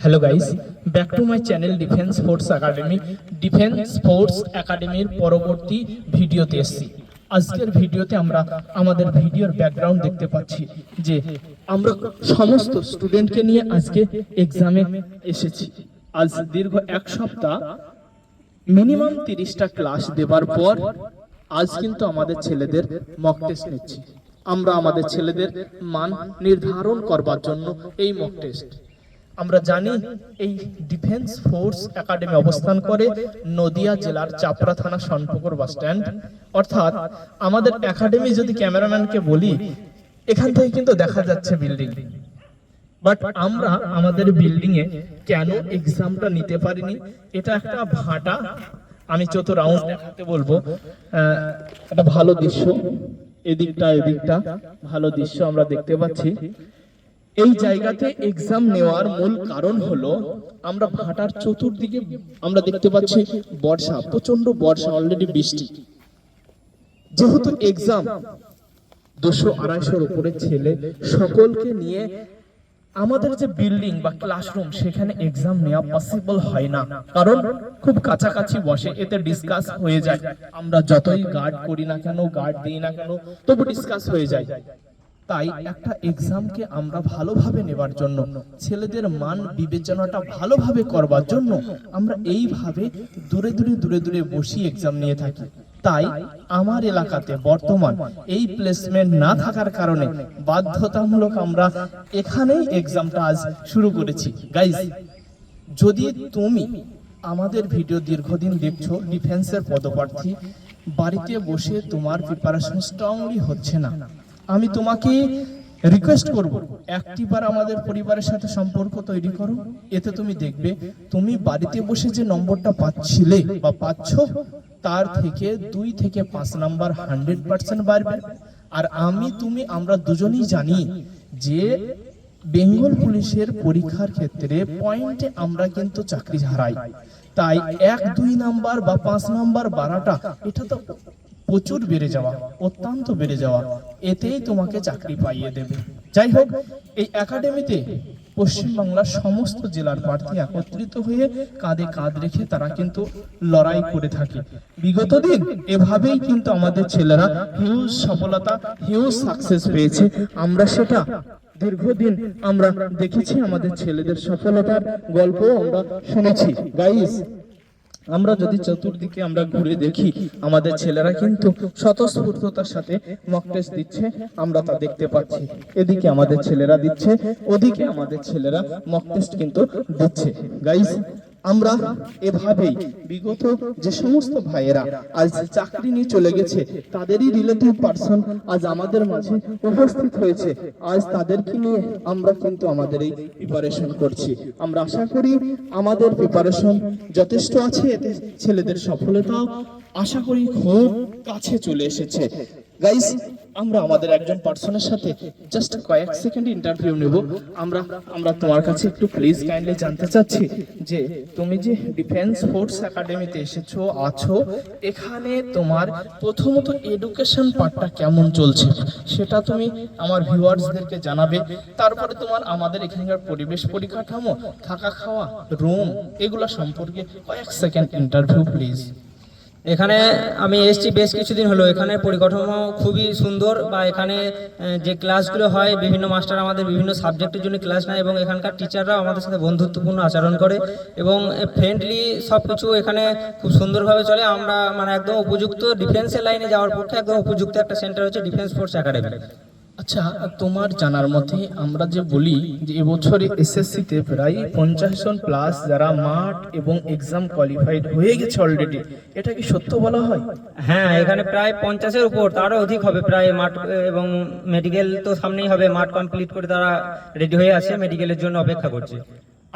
Hello guys back to my channel defence sports academy defence sports একাডেমির পরবর্তী ভিডিওতে এসেছি। আজকের ভিডিওতে আমরা আমাদের ভিডিওর ব্যাকগ্রাউন্ড দেখতে পাচ্ছি যে আমরা সমস্ত স্টুডেন্টকে নিয়ে আজকে এক্সামে এসেছি। আজ দীর্ঘ এক সপ্তাহ মিনিমাম তিরিশটা ক্লাস দেবার পর আজ কিন্তু আমাদের ছেলেদের মক টেস্ট নিচ্ছি। আমরা আমাদের ছেলেদের মান নির্ধারণ করবার জন্য এই মক টেস্ট আমরা জানি এই ডিফেন্স ফোর্স একাডেমি অবস্থান করে নদিয়া জেলার চাপড়া থানা সনপুকুর বাস স্ট্যান্ড। অর্থাৎ আমাদের একাডেমি যদি ক্যামেরাম্যানকে বলি, এখান থেকে কিন্তু দেখা যাচ্ছে বিল্ডিং বাট আমরা আমাদের বিল্ডিং এ কেন এক্সামটা নিতে পারিনি? এটা একটা ভাটা। আমি চত রাউন্ড দেখাতে বলব একটা ভালো দৃশ্য। এদিকটা এদিকটা, ভালো দৃশ্য আমরা দেখতে পাচ্ছি। এই জায়গাতে এক্সাম নেওয়ার মূল কারণ হলো, আমরা ভাটার চতুর্দিকে, আমরা দেখতে পাচ্ছি বর্ষা প্রচণ্ড বর্ষা অলরেডি বৃষ্টি। যেহেতু এক্সাম দুশো আড়াইশোর উপরে ছেলে সকলকে নিয়ে আমাদের যে বিল্ডিং বা ক্লাসরুম সেখানে এক্সাম নেওয়া পসিবল হয় না। কারণ খুব কাছাকাছি বসে, এতে ডিসকাস হয়ে যায়। আমরা যতই গার্ড করি না কেন গার্ড দিই না কেন, তবু ডিসকাস হয়ে যায়। তাই একটা এক্সামকে আমরা ভালোভাবে নেবার জন্য, ছেলেদের মান বিবেচনাটা ভালোভাবে করবার জন্য আমরা এইভাবে দূরে দূরে দূরে দূরে বসি এক্সাম নিয়ে থাকি। তাই আমার এলাকাতে বর্তমান এই প্লেসমেন্ট না থাকার কারণে বাধ্যতামূলক আমরা এখানেই এক্সামটা আজ শুরু করেছি। গাইজ যদি তুমি আমাদের ভিডিও দীর্ঘদিন দেখছ ডিফেন্সের পদপ্রার্থী, বাড়িতে বসে তোমার প্রিপারেশন স্ট্রংলি হচ্ছে না আমি তোমাকে রিকোয়েস্ট করব একটিবার আমাদের পরিবারের সাথে সম্পর্ক তৈরি করো, এতে তুমি দেখবে তুমি বাড়িতে বসে যে নম্বরটা পাচ্ছিলে বা পাচ্ছ, তার থেকে দুই থেকে পাঁচ নাম্বার হান্ড্রেড পার্সেন্ট বাড়বে। আর আমি, তুমি, আমরা দুজনেই জানি যে বেঙ্গল পুলিশের পরীক্ষার ক্ষেত্রে পয়েন্টে আমরা কিন্তু চাকরি হারাই। তাই এক, দুই নাম্বার বা পাঁচ নাম্বার বাড়াটা, এটা তো প্রচুর বেড়ে যাওয়া, অত্যন্ত বেড়ে যাওয়া, এতেই তোমাকে চাকরি পাইয়ে দেবে। যাই হোক এই একাডেমিতে পশ্চিমবাংলার সমস্ত জেলার প্রার্থী একত্রিত হয়ে কাঁধে কাঁধ রেখে তারা কিন্তু লড়াই করে থাকে। বিগত দিন এভাবেই কিন্তু আমাদের ছেলেরা হিউজ সফলতা, হিউজ সাকসেস পেয়েছে। আমরা সেটা দীর্ঘদিন আমরা দেখেছি, আমাদের ছেলেদের সফলতার গল্প আমরা শুনেছি। গাইস আমরা যদি চতুর্দিকে আমরা ঘুরে দেখি, আমাদের ছেলেরা কিন্তু স্বতঃস্ফূর্ততার সাথে মক দিচ্ছে, আমরা তা দেখতে পাচ্ছি। এদিকে আমাদের ছেলেরা দিচ্ছে, ওদিকে আমাদের ছেলেরা মক কিন্তু দিচ্ছে। গাইস আমরা এভাবেই বিগত যে সমস্ত ভাইয়েরা আজ চাকরি নিয়ে চলে গেছে, তাদেরই রিলেটিভ পার্সন আজ আমাদের মাঝে উপস্থিত হয়েছে। আজ তাদেরকে নিয়ে আমরা কিন্তু আমাদের এই প্রিপারেশন করছি। আমরা আশা করি আমাদের প্রিপারেশন যথেষ্ট আছে, এতে ছেলেদের সফলতাও আশা করি খুব কাছে চলে এসেছে। গাইস আমরা আমাদের একজন পার্সনের সাথে জাস্ট কয়েক সেকেন্ড ইন্টারভিউ নেব। আমরা আমরা তোমার কাছে একটু প্লিজ কাইন্ডলি জানতে চাচ্ছি যে তুমি যে ডিফেন্স ফোর্স একাডেমিতে এসেছ, আছো, এখানে তোমার প্রথমত এডুকেশন পার্টটা কেমন চলছে? সেটা তুমি আমার ভিউয়ার্সদেরকে জানাবে। তারপরে তোমার আমাদের এখানকার পরিবেশ পরিকাঠামো, থাকা খাওয়া রুম এগুলো সম্পর্কে কয়েক সেকেন্ড ইন্টারভিউ প্লিজ এখানে আমি এসছি বেশ কিছুদিন হলো। এখানে পরিকাঠামো খুবই সুন্দর বা এখানে যে ক্লাসগুলো হয়, বিভিন্ন মাস্টার আমাদের বিভিন্ন সাবজেক্টের জন্য ক্লাস নেয় এবং এখানকার টিচাররাও আমাদের সাথে বন্ধুত্বপূর্ণ আচরণ করে এবং ফ্রেন্ডলি সব কিছু এখানে খুব সুন্দরভাবে চলে। আমরা মানে একদম উপযুক্ত ডিফেন্সের লাইনে যাওয়ার পক্ষে একদম উপযুক্ত একটা সেন্টার হচ্ছে ডিফেন্স ফোর্স একাডেমি আচ্ছা তোমার জানার মতে আমরা যে বলি যে এবছর এসএসসি তে প্রায় পঞ্চাশ জন প্লাস যারা মাঠ এবং এক্সাম কোয়ালিফাইড হয়ে গেছে অলরেডি এটা কি সত্য বলা হয়? হ্যাঁ এখানে প্রায় পঞ্চাশের উপর, তারও অধিক হবে প্রায় মাঠ, এবং মেডিকেল তো সামনেই হবে, মাঠ কমপ্লিট করে তারা রেডি হয়ে আছে মেডিকেলের জন্য অপেক্ষা করছে।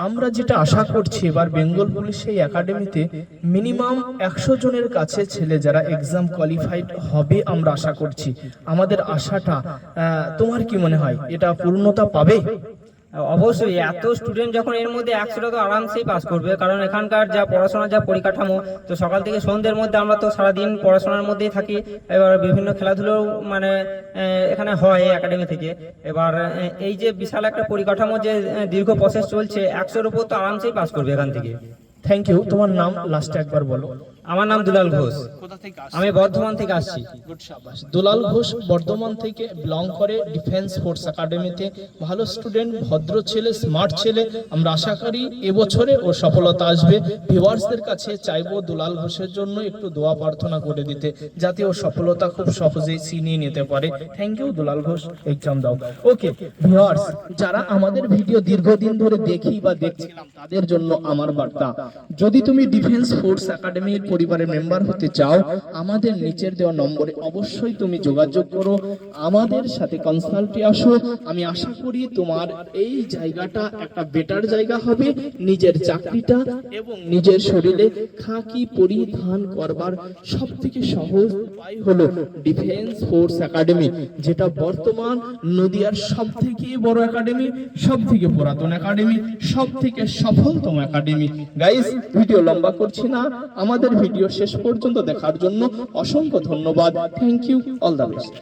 আমরা যেটা আশা করছি, এবার বেঙ্গল পুলিশ এই একাডেমিতে মিনিমাম একশো জনের কাছে ছেলে যারা এক্সাম কোয়ালিফাইড হবে আমরা আশা করছি। আমাদের আশাটা তোমার কি মনে হয়? এটা পূর্ণতা পাবে? অবশ্যই, এত স্টুডেন্ট যখন এর মধ্যে একশোটা তো আরামসেই পাস করবে, কারণ এখানকার যা পড়াশোনার যা পরিকাঠামো, তো সকাল থেকে সন্ধ্যের মধ্যে আমরা তো সারাদিন পড়াশোনার মধ্যেই থাকি। এবার বিভিন্ন খেলাধুলো মানে এখানে হয় একাডেমি থেকে। এবার এই যে বিশাল একটা পরিকাঠামো যে দীর্ঘ প্রসেস চলছে, একশোর উপর তো আরামসেই পাস করবে এখান থেকে। থ্যাংক ইউ তোমার নাম লাস্টে একবার বলো। আমার নাম দুলাল ঘোষ। আমি বর্ধমান থেকে আসছি। দুলাল ঘোষ বর্ধমান থেকে বিলং করে ডিফেন্স ফোর্স একাডেমিতে ভালো স্টুডেন্ট ভদ্র ছেলে স্মার্ট ছেলে। আমরা আশা করি এবছরে ও সফলতা আসবে। ভিউয়ার্সদের কাছে চাইব দুলাল ঘোষের জন্য একটু দোয়া প্রার্থনা করে দিতে যাতে ও সফলতা খুব সহজেই ছিনিয়ে নিতে পারে। Thank you Dulal Ghosh. Exam দাও। ওকে ভিউয়ার্স যারা আমাদের ভিডিও দীর্ঘদিন ধরে দেখি বা দেখছিলাম তাদের জন্য আমার বার্তা। যদি তুমি ডিফেন্স ফোর্স একাডেমির পরিবারের মেম্বার হতে চাও, আমাদের নিচের দেওয়া নম্বরে অবশ্যই তুমি যোগাযোগ করো, আমাদের সাথে কনসাল্টে আসো। আমি আশা করি তোমার এই জায়গাটা একটা বেটার জায়গা হবে, নিজের চাকরিটা এবং নিজের শরীরে খাকি পরিধান করবার সব থেকে সহজ উপায় হলো ডিফেন্স ফোর্স একাডেমি যেটা বর্তমান নদিয়ার সব থেকে বড় একাডেমি সব থেকে পুরাতন একাডেমি সব থেকে সফলতম একাডেমি গাইস ভিডিও লম্বা করছি না, আমাদের ভিডিও শেষ পর্যন্ত দেখার জন্য অসংখ্য ধন্যবাদ। Thank you all the best